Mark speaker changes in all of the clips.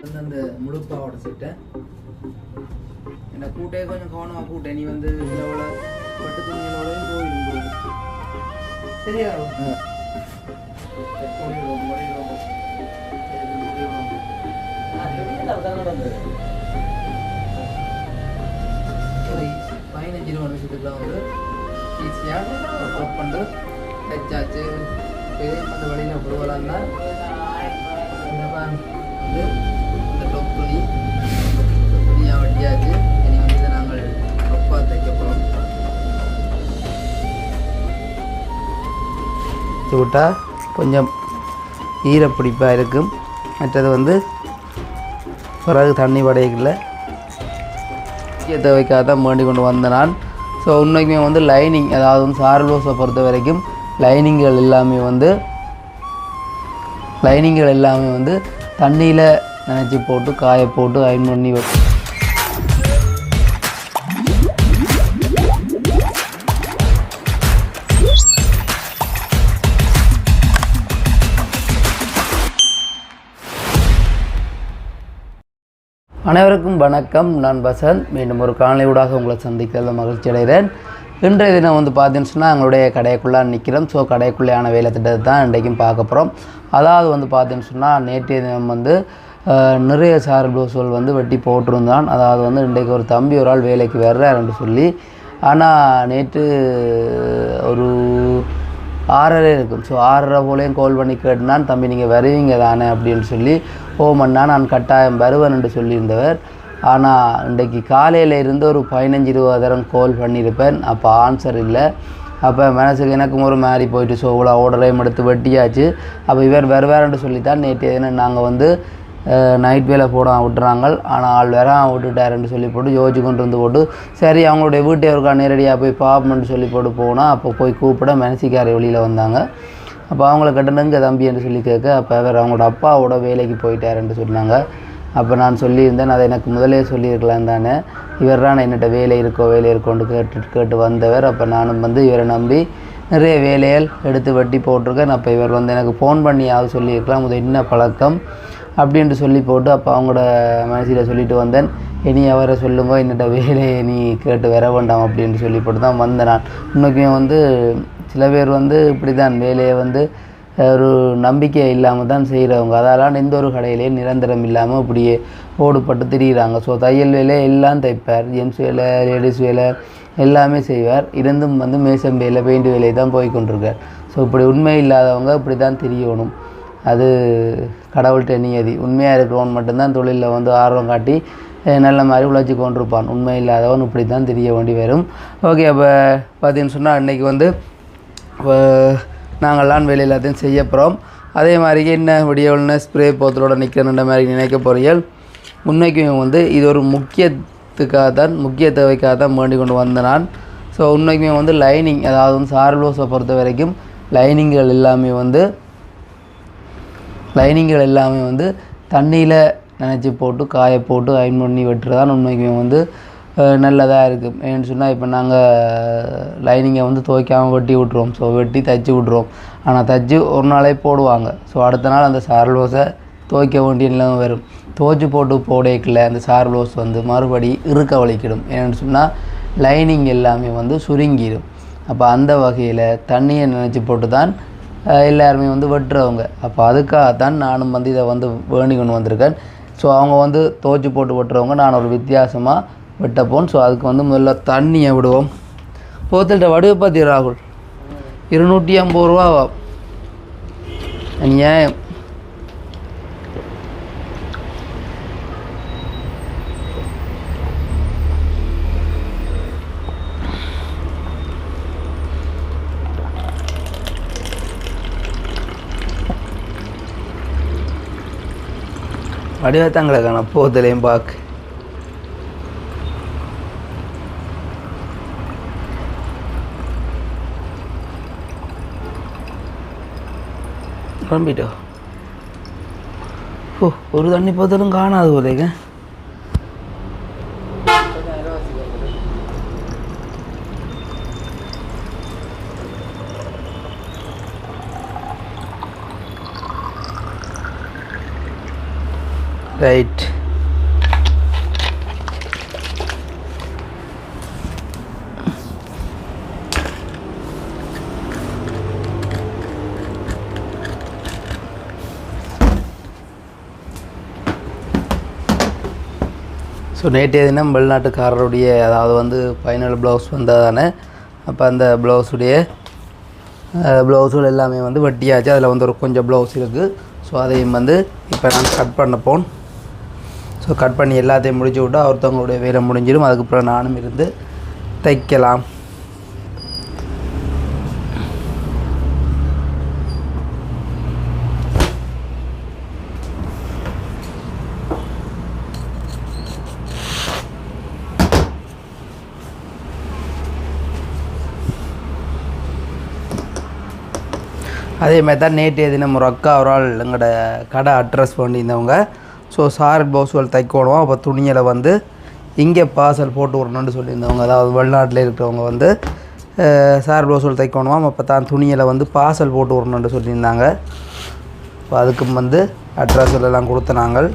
Speaker 1: வந்து அந்த முழுப்பாவோட செட்டை இந்த கூட்டே கொஞ்சம் கவனமாக கூட்டேன் நீ வந்து இதில் பட்டு துணிகளோடையும் போயிடும் சரியா? பதினஞ்சு இருபது நிமிஷத்துக்குள்ள வந்து ஈஸியாக ஒர்க் பண்ணிட்டு தைச்சாச்சு இதே அந்த வழியில் மாதிரி வந்து துணியாக இனி வந்து நாங்கள் அப்பா தைக்க போகிறோம் விட்டால் கொஞ்சம் ஈரப்பிடிப்பாக இருக்கும். மற்றது வந்து பிறகு தண்ணி வடைகளில் முக்கிய தேவைக்காக தான் வேண்டி கொண்டு வந்த நான். ஸோ உண்மைக்குமே வந்து லைனிங் அதாவது வந்து பொறுத்த வரைக்கும் லைனிங்கள் எல்லாமே வந்து லைனிங்கள் எல்லாமே வந்து தண்ணியில் நினச்சி போட்டு காய போட்டு அயன் பண்ணி வைக்கும் அனைவருக்கும் வணக்கம். நான் வசந்த். மீண்டும் ஒரு காணொலியூடாக உங்களை சந்திக்கிறது மகிழ்ச்சி அடைகிறேன். இன்றைய தினம் வந்து பார்த்தீங்கன்னு சொன்னால் எங்களுடைய கடைக்குள்ளே நிற்கிறோம் ஸோ கடைக்குள்ளேயான வேலை திட்டத்தை தான் இன்றைக்கும் பார்க்க போகிறோம் அதாவது வந்து பார்த்தீங்கன்னு சொன்னால் நேற்றைய தினம் வந்து நிறைய சார் ப்ளவுஸ்கள் வந்து வெட்டி போட்டிருந்தான். அதாவது வந்து இன்றைக்கு ஒரு தம்பி ஒரு ஆள் வேலைக்கு வர்றாருன்னு சொல்லி. ஆனால் நேற்று ஒரு ஆறரை இருக்கும். ஸோ ஆறரை போலேயும் கால் பண்ணி கேட்டுனான் தம்பி நீங்கள் வருவீங்க தானே? அப்படின்னு சொல்லி ஓமண்ணா நான் கட்டாயம் வருவேன் என்று சொல்லியிருந்தவர். ஆனால் இன்றைக்கு காலையில் இருந்து ஒரு பதினஞ்சு இருபது தரம் கால் பண்ணியிருப்பேன். அப்போ ஆன்சர் இல்லை. அப்போ மனசுக்கு எனக்கும் ஒரு மாதிரி போயிட்டு ஸோ இவ்வளோ ஆர்டரையும் எடுத்து வெட்டியாச்சு. அப்போ இவர் வருவாருன்னு சொல்லித்தான் நேற்று எதுனா நாங்கள் வந்து நைட் வேலை போட விட்டுறாங்க. ஆனால் ஆள் வேற விட்டுட்டாருன்னு சொல்லி போட்டு யோசிச்சு கொண்டு வந்து போட்டு சரி அவங்களுடைய வீட்டை இருக்கா நேரடியாக போய் பார்ப்போம்னு சொல்லி போட்டு போனால் அப்போ போய் கூப்பிட மனசிக்காரை வெளியில் வந்தாங்க. அப்போ அவங்கள கட்டணுங்க தம்பின்னு சொல்லி கேட்க அப்போ வேறு அவங்களோட அப்பாவோட வேலைக்கு போயிட்டாருன்னு சொன்னாங்க. அப்போ நான் சொல்லியிருந்தேன் அதை எனக்கு முதலே சொல்லியிருக்கலாம் தானே. இவர் தான் என்னட்ட வேலை இருக்கோ வேலை இருக்கோன்னு கேட்டு கேட்டு வந்தவர். அப்போ நானும் வந்து இவரை நம்பி நிறைய வேலைகள் எடுத்து வெட்டி போட்டிருக்கேன். அப்போ இவர் வந்து எனக்கு ஃபோன் பண்ணியாவது சொல்லியிருக்கலாம். இது என்ன பழக்கம்? அப்படின்ட்டு சொல்லி போட்டு அப்போ அவங்களோட மனசில் சொல்லிட்டு வந்தேன். இனி அவரை சொல்லுங்க என்னட்ட வேலையை நீ கேட்டு வர வேண்டாம் அப்படின்ட்டு சொல்லி போட்டு தான் வந்தேன் நான். இன்னைக்கும் வந்து சில பேர் வந்து இப்படி தான் வேலையை வந்து ஒரு நம்பிக்கை இல்லாமல் தான் செய்கிறவங்க அதெல்லாம் எந்த ஒரு கடையிலையும் நிரந்தரம் இல்லாமல் இப்படியே ஓடுபட்டு திரியிறாங்க. ஸோ தையல் வேலை எல்லாம் தைப்பார். ஜென்ஸ் வேலை லேடிஸ் வேலை எல்லாமே செய்வார். இருந்தும் வந்து மேசம் வேலை பெயிண்ட் வேலை தான் போய் கொண்டிருக்கார். ஸோ இப்படி உண்மை இல்லாதவங்க இப்படி தான் தெரியணும். அது கடவுள்கிட்ட நியதி. உண்மையாக இருக்கிறவன் மட்டும்தான் தொழிலில் வந்து ஆர்வம் காட்டி நல்ல மாதிரி உழைச்சி கொண்டிருப்பான். உண்மை இல்லாதவன் இப்படி தான் தெரிய வேண்டி வரும். ஓகே அப்போ பார்த்தீங்கன்னு சொன்னால் அன்றைக்கி வந்து இப்போ நாங்கள்லாம் வேலை எல்லாத்தையும் செய்ய போகிறோம் அதே மாதிரி என்ன விடியவுள்னு ஸ்ப்ரே போத்தலோட நிற்கிறன்ற மாதிரி நினைக்க போகிறீர்கள் உண்மைக்குமே வந்து இது ஒரு முக்கியத்துக்காக தான் முக்கிய தேவைக்காக தான் வேண்டி கொண்டு வந்த நான். ஸோ உண்மைக்குமே வந்து லைனிங் அதாவது வந்து சார்லோஸை பொறுத்த வரைக்கும் லைனிங்கள் எல்லாமே வந்து லைனிங்கள் எல்லாமே வந்து தண்ணியில் நினச்சி போட்டு காய போட்டு அயன் பண்ணி வெட்டுறதான் உண்மைக்குமே வந்து நல்லதாக இருக்கும் ஏன்னு சொன்னால் இப்போ நாங்கள் லைனிங்கை வந்து துவைக்காமல் வெட்டி விட்ருவோம் ஸோ வெட்டி தைச்சி விட்ருவோம் ஆனால் தைச்சி ஒரு நாளே போடுவாங்க. ஸோ அடுத்த நாள் அந்த சார்லோஸை துவைக்க வேண்டிய நிலைமை வரும். துவைச்சி போட்டு போடைக்கில் அந்த சார்லோஸ் வந்து மறுபடி இருக்க வலிக்கிடும். ஏன்னு சொன்னால் லைனிங் எல்லாமே வந்து சுருங்கிடும் அப்போ அந்த வகையில் தண்ணியை நினச்சி போட்டு தான் எல்லாருமே வந்து வெட்டுறவங்க அப்போ அதுக்காகத்தான் நானும் வந்து இதை வந்து வேண்டி கொண்டு வந்திருக்கேன். ஸோ அவங்க வந்து தோச்சி போட்டு வெட்டுறவங்க நான் ஒரு வித்தியாசமாக வெட்டப்போன் ஸோ அதுக்கு வந்து முதல்ல தண்ணியை விடுவோம். போத்தல்கிட்ட வடிவ பார்த்தி ராகுல். இருநூற்றி ஐம்பது ரூபா நியாயம் வடிவத்தங்களை காண போதலையும் பார்க்க கிளம்பிட்டோ ஓ ஒரு தண்ணி போத்தலும் காணாது போலேங்க ரைட் ஸோ நேற்றைய தினம் வெளிநாட்டுக்காரருடைய அதாவது வந்து ஃபைனல் ப்ளவுஸ் வந்தால் தானே அப்போ அந்த ப்ளவுஸுடைய ப்ளவுஸுகள் எல்லாமே வந்து வெட்டியாச்சு. அதில் வந்து ஒரு கொஞ்சம் ப்ளவுஸ் இருக்குது ஸோ அதையும் வந்து இப்போ நான் கட் பண்ண போன் ஸோ கட் பண்ணி எல்லாத்தையும் முடிச்சு விட்டு ஒருத்தவங்களுடைய வேலை முடிஞ்சிடும். அதுக்கப்புறம் நானும் இருந்து தைக்கலாம். அதே மாதிரி தான் நேற்றைய தினம் ஒரு அக்கா ஒரு ஆள் எங்களோட கடை அட்ரஸ் பண்ணியிருந்தவங்க ஸோ சார் ப்ளவுஸ்கள் தைக்கணும் அப்போ துணியில் வந்து இங்கே பார்சல் போட்டு விடணும்னு சொல்லியிருந்தவங்க அதாவது வெளிநாட்டில் இருக்கிறவங்க வந்து சார் ப்ளவுஸ்கள் தைக்கோணுமா அப்போ தான் துணியில் வந்து பார்சல் போட்டு விடணும்னு சொல்லியிருந்தாங்க. இப்போ அதுக்கும் வந்து அட்ரஸ் எல்லாம் கொடுத்தனாங்கள்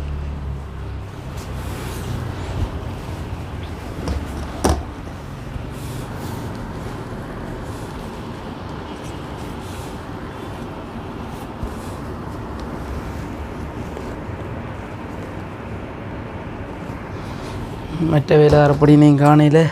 Speaker 1: மற்ற வேலை அப்படி நீங்கள் காணையில்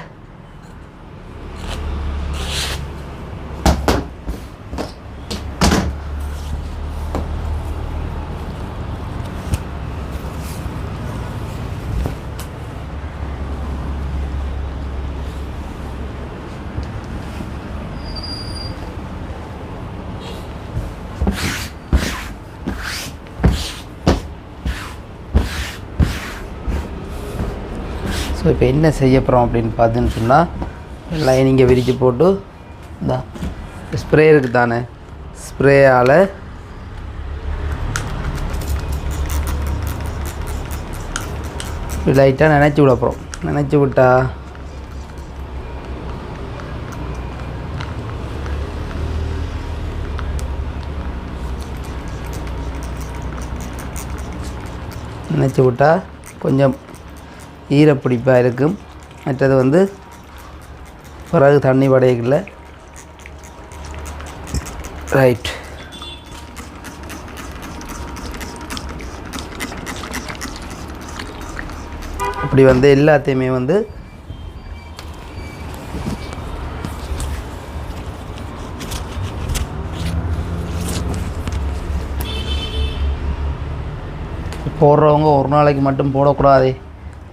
Speaker 1: ஸோ இப்போ என்ன செய்ய போகிறோம் அப்படின்னு பார்த்துன்னு சொன்னால் லைனிங்கை விரிச்சு போட்டு இந்த ஸ்ப்ரே இருக்குது தானே ஸ்ப்ரேயால் லைட்டாக நினச்சி விட போகிறோம் நினச்சி விட்டா நினச்சி விட்டா கொஞ்சம் ஈரப்பிடிப்பாக இருக்கும். மற்றது வந்து பிறகு தண்ணி படையல ரைட் அப்படி வந்து எல்லாத்தையுமே வந்து போடுறவங்க ஒரு நாளைக்கு மட்டும் போடக்கூடாது.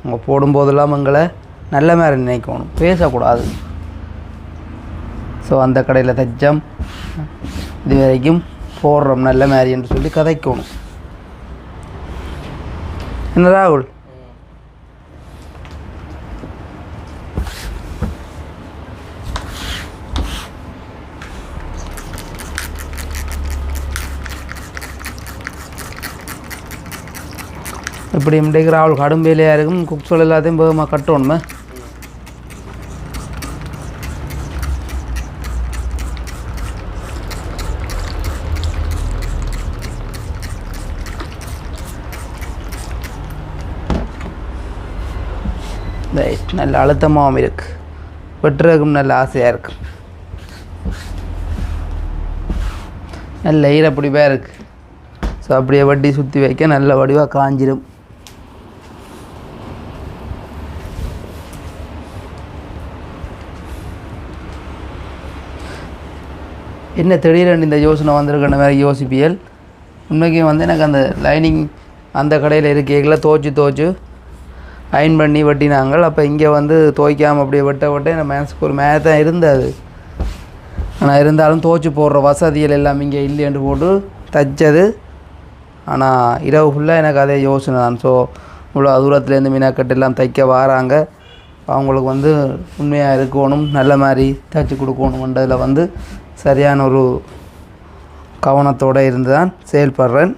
Speaker 1: அவங்க போடும்போதெல்லாம் எங்களை நல்ல மாதிரி நினைக்கணும். பேசக்கூடாது. ஸோ அந்த கடையில் தச்சம். இது வரைக்கும் போடுறோம் நல்ல மாதிரி என்று சொல்லி கதைக்கணும். என்ன ராகுல்? இப்படி இன்றைக்கு ராகுல் கடும் வேலையாக இருக்கும். குக்ஸோல் எல்லாத்தையும் வேகமாக கட்டணுமே நல்ல அழுத்தமாகவும் இருக்கு. வெட்டுறதுக்கும் நல்ல ஆசையாக இருக்கு. நல்ல ஈரப்பிடிப்பாக இருக்குது ஸோ அப்படியே வட்டி சுற்றி வைக்க நல்ல வடிவாக காஞ்சிடும் என்ன திடீரென்று இந்த யோசனை வந்திருக்கிற மாதிரி யோசிப்பியல். உண்மைக்கும் வந்து எனக்கு அந்த லைனிங் அந்த கடையில் இருக்கைகளை தோச்சு தோச்சு அயன் பண்ணி வெட்டினாங்கள். அப்போ இங்கே வந்து துவைக்காமல் அப்படியே வெட்ட வெட்ட என் மனசுக்கு ஒரு மேலே தான் இருந்தது. ஆனால் இருந்தாலும் தோச்சு போடுற வசதிகள் எல்லாம் இங்கே இல்லைன்னு போட்டு தைச்சது. ஆனால் இரவு ஃபுல்லாக எனக்கு அதே யோசனை தான். ஸோ இவ்வளோ தூரத்துலேருந்து மீனாக்கட்டு எல்லாம் தைக்க வராங்க. அவங்களுக்கு வந்து உண்மையாக இருக்கணும் நல்ல மாதிரி தைச்சி கொடுக்கணுன்றதில் வந்து சரியான ஒரு கவனத்தோடு இருந்து தான் செயல்படுறேன்.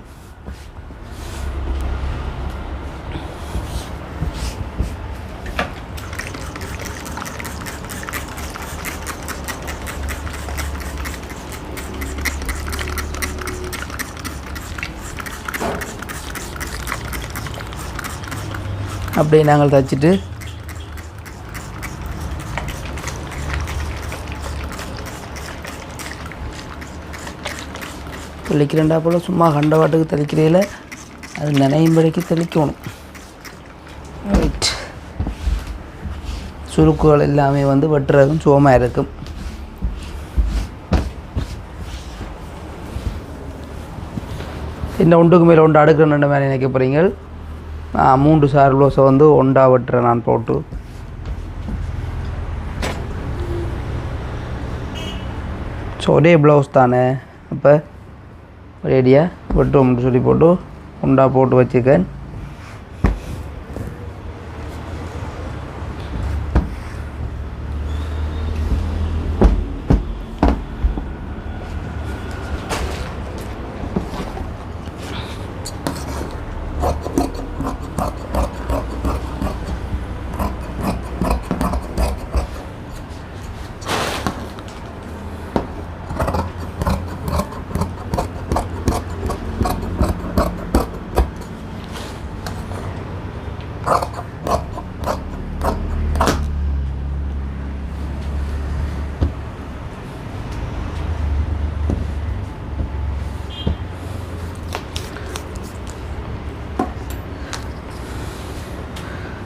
Speaker 1: அப்படியே நாங்கள் தைச்சிட்டு தெளிக்கிறேன்டா போல் சும்மா கண்டவாட்டுக்கு தெளிக்கிறதில்ல அது நினையும்படிக்கு தெளிக்கணும். ரைட் சுருக்குகள் எல்லாமே வந்து வெட்டுறதுக்கும் சுகமாக இருக்கும். என்ன ஒன்றுக்கு மேலே ஒன்று ரெண்டு மேலே நினைக்க போகிறீங்க நான் மூன்று சார் ப்ளவுஸை வந்து ஒண்டா வெட்டுறேன் நான் போட்டு. ஸோ ஒரே ப்ளவுஸ் தானே. அப்போ ரெடியாக வெட்டுவோம்னு சொல்லி போட்டு உண்டா போட்டு வச்சுருக்கேன்.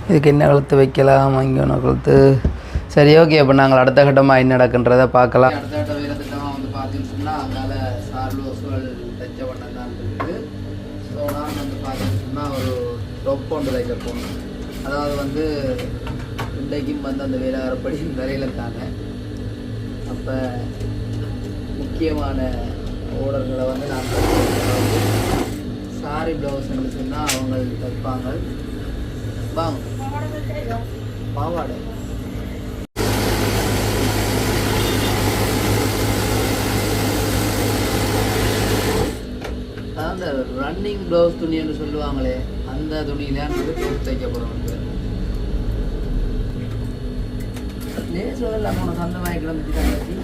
Speaker 1: இதுக்கு என்ன கழுத்து வைக்கலாம்? அங்கே ஒன்று கழுத்து. சரி ஓகே அப்போ நாங்கள் அடுத்த கட்டமாக என்ன நடக்குன்றதை பார்க்கலாம். அடுத்த டொப் ஒன்று அதாவது வந்து இன்றைக்கும் வந்து அந்த வேலை வரப்படி இருக்காங்க. அப்போ முக்கியமான ஓடர்களை வந்து நான் அதாவது சாரி ப்ளவுஸ்ன்னு சொன்னால் அவங்க தைப்பாங்க. வாங்க. பாவாடை. அந்த ரன்னிங் ப்ளவுஸ் துணின்னு சொல்லுவாங்களே அந்த துணியில வந்து ப்ளவுஸ் தைக்கப்படும் போகிறோம் லேஸ் இல்லாமல் உனக்கு அந்த மாதிரி கிடந்துச்சு தங்கச்சி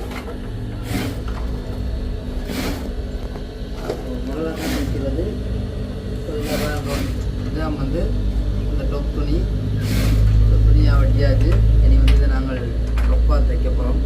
Speaker 1: முதல்ல தான் இதுதான் வந்து இந்த டொப் துணி. டொப் துணியாக வெட்டியாச்சு. இனி வந்து இதை நாங்கள் டொப்பாக தைக்க போகிறோம்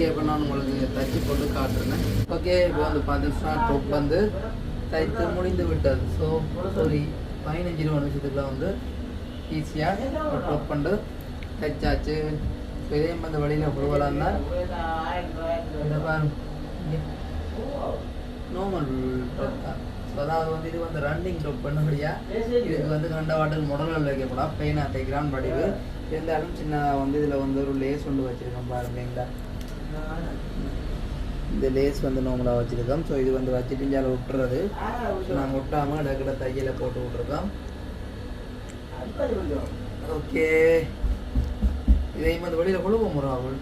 Speaker 1: ஓகே இப்போ நான் உங்களுக்கு தச்சு போட்டு காட்டுறேன். ஓகே இப்போ வந்து பார்த்தீங்கன்னா டொப் வந்து தைத்து முடிந்து விட்டது. ஸோ ஒரு பதினஞ்சு இருபது நிமிஷத்துக்குள்ள வந்து ஈஸியாக டொப் பண்ணி. தைச்சாச்சு. ஸோ இதே அந்த வழியில் புழுவலாம் தான் இந்த நார்மல் டொப் தான். ஸோ அதாவது வந்து இது வந்து ரன்னிங் டொப் பண்ணபடியா இதுக்கு வந்து கண்ட வாட்டர் முடல்கள் வைக்கப்படாம். பெயினாக தைக்கிறான் படிவு இருந்தாலும் சின்னதாக வந்து இதில் வந்து ஒரு லேஸ் ஒன்று வச்சுருக்கேன் பாருங்களா இந்த லேஸ் வந்து நார்மலாக வச்சுருக்கோம். ஸோ இது வந்து வச்சுட்டு இங்கே விட்டுறது நாங்கள் விட்டாமல் இடக்கிட தையலை போட்டு விட்ருக்கோம் ஓகே இதையும் வந்து வெளியில் கொழுவோம் முறை அவள்.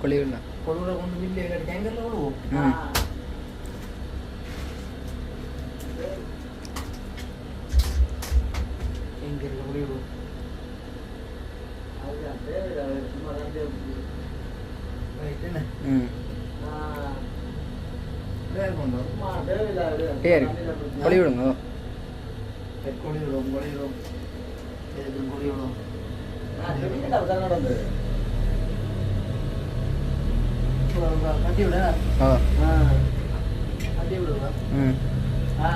Speaker 2: கொள்ளிவிடல
Speaker 1: கொழுவுற கொண்டு வீட்டில் கட்டி டேங்கரில் கொழுவோம்? டேங்கரில் கொழுவிடுவோம் ரைட் என்ன?
Speaker 2: ம்.
Speaker 1: வேறு கொண்டு
Speaker 2: சரி கொள்ளிவிடுங்க
Speaker 1: கொழுவிடுவோம் கட்டி விட
Speaker 2: ஓ
Speaker 1: கட்டி விடுவா
Speaker 2: ம்
Speaker 1: ஆ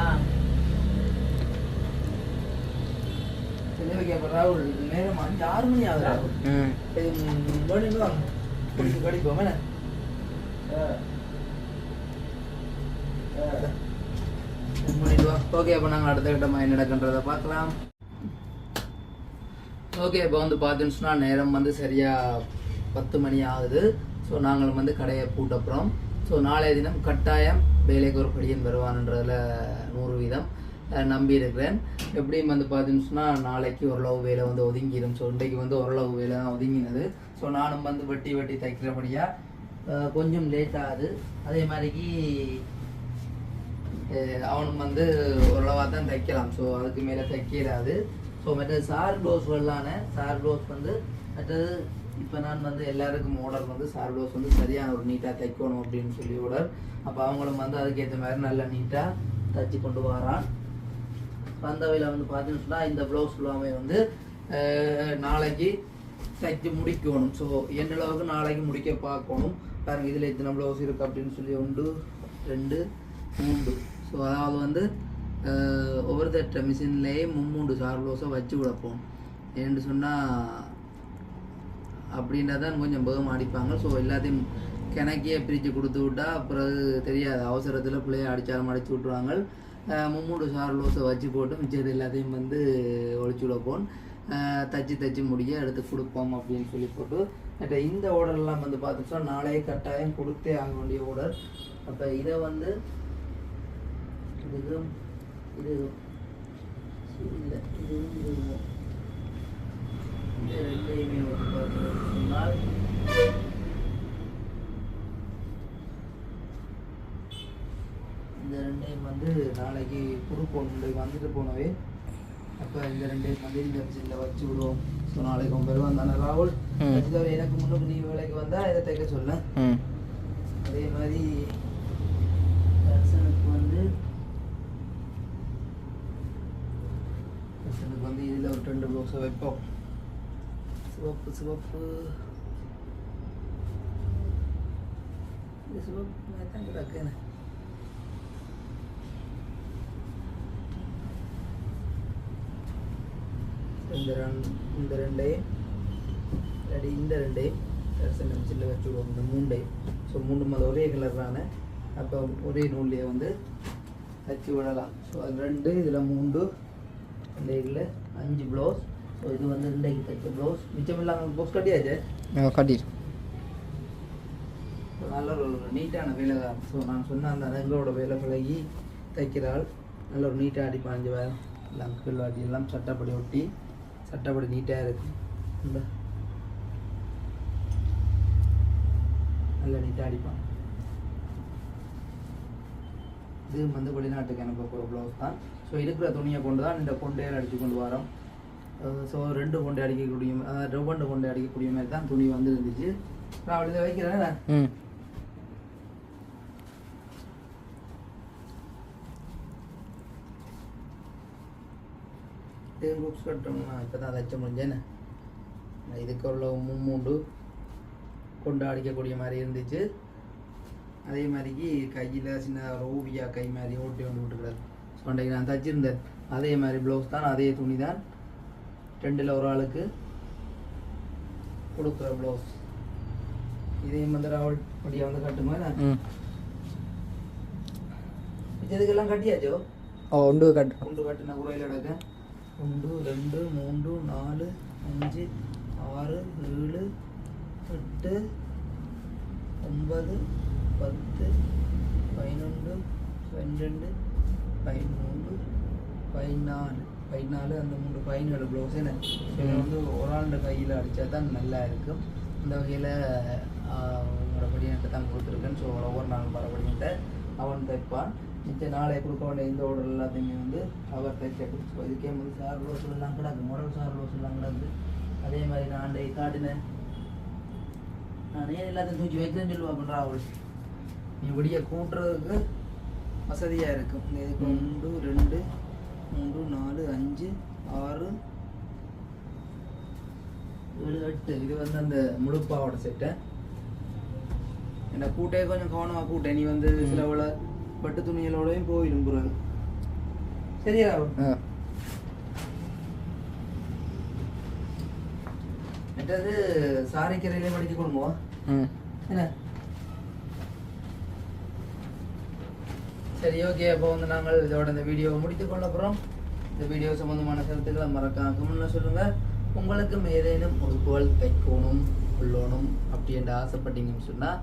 Speaker 1: ராகுல் நேரம் அஞ்சு ஆறு மணி ஆகுது ராகுல்
Speaker 2: ம்
Speaker 1: கடிப்போம் என்ன ஓகே அப்போ நாங்கள் அடுத்த கட்டமாக என்ன நடக்கின்றதை பார்க்கலாம். ஓகே இப்போ வந்து பார்த்துச்சுன்னா நேரம் வந்து சரியாக பத்து மணி ஆகுது. ஸோ நாங்கள் வந்து கடையை பூட்டப்புறோம். ஸோ நாளைய தினம் கட்டாயம் வேலைக்கு ஒரு படியன் வருவான்ன்றதில் நூறு வீதம் நம்பி இருக்கிறேன். எப்படியும் வந்து பார்த்தீங்கன்னா நாளைக்கு ஓரளவு வேலை வந்து ஒதுங்கிடும் ஸோ இன்றைக்கு வந்து ஓரளவு வேலை தான் ஒதுங்கினது. ஸோ நானும் வந்து வெட்டி வெட்டி தைக்கிறபடியாக கொஞ்சம் லேட் ஆகுது. அதே மாதிரிக்கு அவனும் வந்து ஓரளவாக தான் தைக்கலாம். ஸோ அதுக்கு மேலே தைக்கிறாது ஸோ மற்றது சார் டோஸ் வரலான சார் டோஸ் வந்து மற்றது இப்போ நான் வந்து எல்லாருக்கும் ஆர்டர் வந்து சார் டோஸ் வந்து சரியான ஒரு நீட்டாக தைக்கணும் அப்படின்னு சொல்லி ஆர்டர் அப்போ அவங்களும் வந்து அதுக்கேற்ற மாதிரி நல்லா நீட்டாக தைச்சி கொண்டு வரான். வந்தவையில் வந்து பார்த்தீங்கன்னு சொன்னால் இந்த ப்ளவுஸ் ஃபுல்லாமே வந்து நாளைக்கு தைச்சு முடிக்கணும். ஸோ எந்த அளவுக்கு நாளைக்கு முடிக்க பார்க்கணும் பாருங்கள் இதில் இத்தனை ப்ளவுஸ் இருக்குது அப்படின்னு சொல்லி ஒன்று ரெண்டு மூன்று. ஸோ அதாவது வந்து ஒவ்வொரு தட்ட மிஷின்லேயே மும்மூண்டு சார் ப்ளவுஸை வச்சு கொடுப்போம் ஏன்னு சொன்னால் அப்படின்னா தான் கொஞ்சம் பகம் அடிப்பாங்க. ஸோ எல்லாத்தையும் கிணக்கியே பிரித்து கொடுத்து விட்டா அப்புறம் தெரியாது. அவசரத்தில் பிள்ளைய அடித்தாலும் அடிச்சு விட்ருவாங்க மும்மூண்டு சார் லோஸை வச்சு போட்டு மிச்சது எல்லாத்தையும் வந்து ஒழிச்சு கொடுப்போம் தச்சு தச்சு முடிய எடுத்து கொடுப்போம் அப்படின்னு சொல்லி போட்டு பட் இந்த ஆர்டர்லாம் வந்து பார்த்துச்சா நாளையே கட்டாயம் கொடுத்தே ஆக வேண்டிய ஆர்டர் அப்போ இதை வந்து இதுவும் இது இல்லை இதுவும் இதுவும் இந்த ரெண்டையுமே வந்து பார்த்தீங்கன்னு சொன்னால் இந்த ரெண்டையும் வந்து நாளைக்கு கொடுப்போம் இன்றைக்கு வந்துட்டு போனவே அப்போ இந்த ரெண்டையும் வந்து இந்த மிஷினில் வச்சு விடுவோம். ஸோ நாளைக்கு உன் பெருவான் தானே ராகுல்? தவிர எனக்கு முன்னுக்கு நீ வேலைக்கு வந்தால் இதை தைக்க சொல்ல? அதே மாதிரி தர்சனுக்கு வந்து தர்சனுக்கு வந்து இதில் ஒரு ரெண்டு ப்ளவுஸை வைப்போம். சிவப்பு சிவப்பு. சிவப்பு தான் கிடக்குன்னு. இந்த ரெண்டு இந்த ரெண்டையும் இல்லாட்டி இந்த ரெண்டையும் தர்சன் மிஷினில் வச்சு விடுவோம் இந்த மூண்டையும் ஸோ மூணு அது ஒரே கலர் தானே. அப்போ ஒரே நூல்லையே வந்து வச்சு விடலாம். ஸோ அது ரெண்டு இதில் மூண்டு இந்த இதில் அஞ்சு ப்ளவுஸ் ஸோ இது வந்து ரெண்டைக்கு தைச்ச ப்ளவுஸ் மிச்சம் இல்லாமல் ப்ளவுஸ் கட்டியாச்சு
Speaker 2: கட்டிடு.
Speaker 1: நல்ல ஒரு நீட்டான வேலை தான். ஸோ நான் சொன்ன அந்த எங்களோட வேலை பழகி தைக்கிறாள். நல்ல ஒரு நீட்டாக வேலை எல்லாம் கீழ் வாட்டி எல்லாம் சட்டப்படி ஒட்டி. சட்டப்படி நீட்டாக இருக்குது இந்த. நீட்டாக அடிப்பான். இது வந்து வெளிநாட்டுக்கு எனக்கு போகிற ப்ளவுஸ் தான். ஸோ இருக்கிற துணியை கொண்டு தான் இந்த கொண்டையில் அடித்து கொண்டு வரோம். ஸோ ரெண்டு கொண்டை அடிக்கக்கூடிய அதாவது ரெவண்டு கொண்டை அடிக்கக்கூடிய மாதிரி தான் துணி வந்து இருந்துச்சு. நான் அப்படி வைக்கிறேன் புக்ஸ் கட்டணும்னா இப்போ தான் தைச்ச முடிஞ்சேன்னு இதுக்கு உள்ள மும்மூண்டு கொண்டு அடிக்கக்கூடிய மாதிரி இருந்துச்சு. அதே மாதிரிக்கு கையில் சின்ன ஒரு ஓவியா கை மாதிரி ஓட்டி கொண்டு விட்டுக்கிறார். ஸோ அன்றைக்கு நான் தைச்சிருந்தேன். அதே மாதிரி ப்ளவுஸ் தான் அதே துணி தான். ரெண்டில் ஒரு ஆளுக்கு கொடுக்குற ப்ளவுஸ் இதையும் வந்து ராவல் வந்து கட்டுமா இதுக்கெல்லாம் கட்டியாச்சோ?
Speaker 2: ஓ உண்டு கட்டு.
Speaker 1: குண்டு கட்டின உரையில் எடுக்க ஒன்று ரெண்டு மூன்று நாலு அஞ்சு ஆறு ஏழு எட்டு ஒன்பது பத்து பதினொன்று பன்னிரெண்டு பதிமூன்று பதினாலு. பதினாலு அந்த மூன்று பதினேழு ப்ளவுஸ் என்ன இதை வந்து ஒரு ஆண்டு கையில் அடித்தா தான் நல்லா இருக்கும். இந்த வகையில் படியன்ட்டு தான் கொடுத்துருக்கேன். ஸோ ஒவ்வொரு நாள் மறுபடியும் அவன் தைப்பான். மிச்ச நாளை கொடுக்க வேண்டிய இந்த ஆர்டர் எல்லாத்தையுமே வந்து அவர் தைக்க கொடுத்து இதுக்கே வந்து சார் ரோஸ் எல்லாம் கிடக்கு முரல் சார் ரோஸ் எல்லாம் கிடக்கு அதே மாதிரி நான் அன்றைக்கு காட்டினேன் நான் ஏன் எல்லாத்தையும் தூக்கி வைக்கிறேன்னு சொல்லுவா பண்ணுறா அவள் நீ விடிய கூட்டுறதுக்கு வசதியாக இருக்கும். இதுக்கு ஒன்று ரெண்டு மூன்று நாலு அஞ்சு ஆறு ஏழு எட்டு. இது வந்து அந்த முழுப்பாவோட செட்டை இந்த கூட்டே கொஞ்சம் கவனமாக கூட்டேன் நீ வந்து சில உள்ள பட்டு துணிகளோடையும் போயிடும் பிறகு சரியா மற்றது சாரிக்கரையிலே படிக்க கொடுங்கோ
Speaker 2: ம்
Speaker 1: என்ன? சரி ஓகே. அப்போ வந்து நாங்கள் இதோட இந்த வீடியோவை முடித்துக் கொள்ள போகிறோம் இந்த வீடியோ சம்பந்தமான கருத்துக்களை மறக்காம சொல்லுங்க. உங்களுக்கும் ஏதேனும் ஒரு புகழ் தைக்கணும் கொள்ளணும் அப்படி என்று ஆசைப்பட்டீங்கன்னு சொன்னால்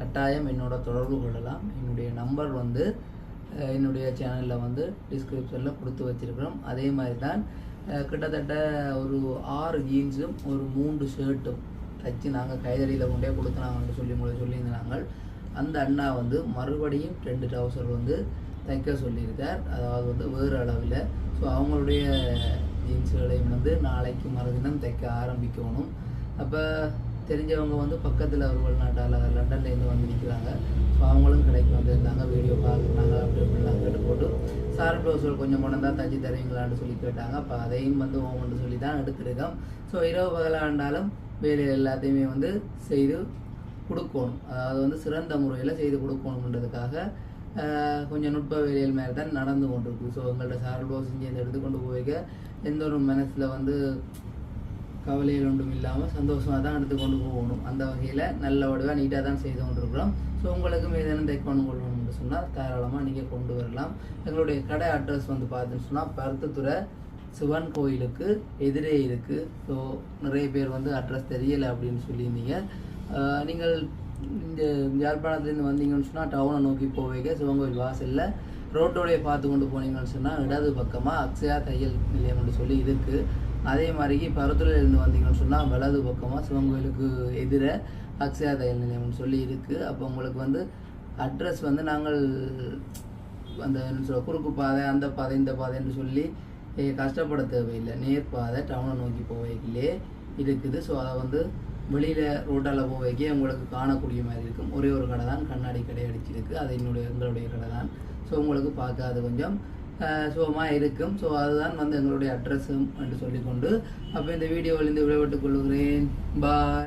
Speaker 1: கட்டாயம் என்னோட தொடர்பு கொள்ளலாம். என்னுடைய நம்பர் வந்து என்னுடைய சேனலில் வந்து டிஸ்கிரிப்ஷனில் கொடுத்து வச்சிருக்கிறோம். அதே மாதிரி தான் கிட்டத்தட்ட ஒரு ஆறு ஜீன்ஸும் ஒரு மூன்று ஷர்ட்டும் தச்சு நாங்கள் கைதடியில் கொண்டே கொடுக்குறாங்கன்னு சொல்லி உங்களை சொல்லியிருந்தாங்க. அந்த அண்ணா வந்து மறுபடியும் ரெண்டு ட்ரௌசர் வந்து தைக்க சொல்லியிருக்கார். அதாவது வந்து வேறு அளவில். ஸோ அவங்களுடைய ஜீன்ஸுகளையும் வந்து நாளைக்கு மறுதினம் தைக்க ஆரம்பிக்கணும். அப்போ தெரிஞ்சவங்க வந்து பக்கத்தில் அவர்கள் நாட்டால் லண்டன்லேருந்து வந்து நிற்கிறாங்க ஸோ அவங்களும் கடைக்கு வந்திருந்தாங்க வீடியோ பார்க்குறாங்க அப்படி இப்படிலாம் கேட்டு போட்டு சார் ப்ளவுஸ்கள் கொஞ்சம் பணம் தச்சு தருவீங்களான்னு சொல்லி கேட்டாங்க. அப்போ அதையும் வந்து ஓமன்னு சொல்லி தான் எடுத்திருக்கோம். ஸோ இரவு பகலாண்டாலும் வேலை எல்லாத்தையுமே வந்து செய்து கொடுக்கணும். அதாவது வந்து சிறந்த முறையில் செய்து கொடுக்கணுன்றதுக்காக கொஞ்சம் நுட்ப வேலைகள் மேலே தான் நடந்து கொண்டிருக்கு. ஸோ எங்கள்கிட்ட சார் ப்ளவுஸ் செஞ்சு எடுத்துக்கொண்டு போய்க்க எந்த ஒரு மனசில் வந்து கவலையில் ஒன்றும் இல்லாமல் சந்தோஷமாக தான் எடுத்துக்கொண்டு போகணும். அந்த வகையில் நல்ல வடிவாக நீட்டாக தான் செய்து கொண்டிருக்கிறோம். ஸோ உங்களுக்கும் ஏதேனும் தைக்கணும் கொள்ளணும்னு சொன்னால் தாராளமாக நீங்கள் கொண்டு வரலாம். எங்களுடைய கடை அட்ரஸ் வந்து பார்த்துன்னு சொன்னால் பருத்தத்துறை சிவன் கோயிலுக்கு எதிரே இருக்குது ஸோ நிறைய பேர் வந்து அட்ரஸ் தெரியலை அப்படின்னு சொல்லியிருந்தீங்க. நீங்கள் இந்த யாழ்ப்பாணத்துலேருந்து வந்தீங்கன்னு சொன்னால் டவுனை நோக்கி போவீங்க. சிவங்கோயில் வாசலில் ரோட்டோடைய பார்த்து கொண்டு போனீங்கன்னு சொன்னால் இடது பக்கமாக அக்ஷயா தையல் நிலையம்னு சொல்லி இருக்குது அதே மாதிரிக்கு பருத்துறையிலேருந்து வந்தீங்கன்னு சொன்னால் வலது பக்கமாக சிவங்கோயிலுக்கு எதிர அக்ஷயா தையல் நிலையம்னு சொல்லி இருக்குது அப்போ உங்களுக்கு வந்து அட்ரஸ் வந்து நாங்கள் அந்த என்ன சொல்ல குறுக்கு பாதை அந்த பாதை இந்த பாதைன்னு சொல்லி கஷ்டப்பட தேவையில்லை. நேர் பாதை டவுனை நோக்கி போவைக்கிலே இருக்குது. ஸோ அதை வந்து வெளியில் ரோட்டால் போவைக்கே உங்களுக்கு காணக்கூடிய மாதிரி இருக்கும். ஒரே ஒரு கடை தான் கண்ணாடி கடை அடிச்சிருக்கு. அது என்னுடைய எங்களுடைய கடை தான் ஸோ உங்களுக்கு பார்க்க அது கொஞ்சம். சுகமாக இருக்கும். ஸோ அதுதான் வந்து எங்களுடைய அட்ரஸும் என்று சொல்லிக்கொண்டு அப்போ இந்த வீடியோவிலிருந்து விடைபெற்றுக் கொள்கிறேன். பாய்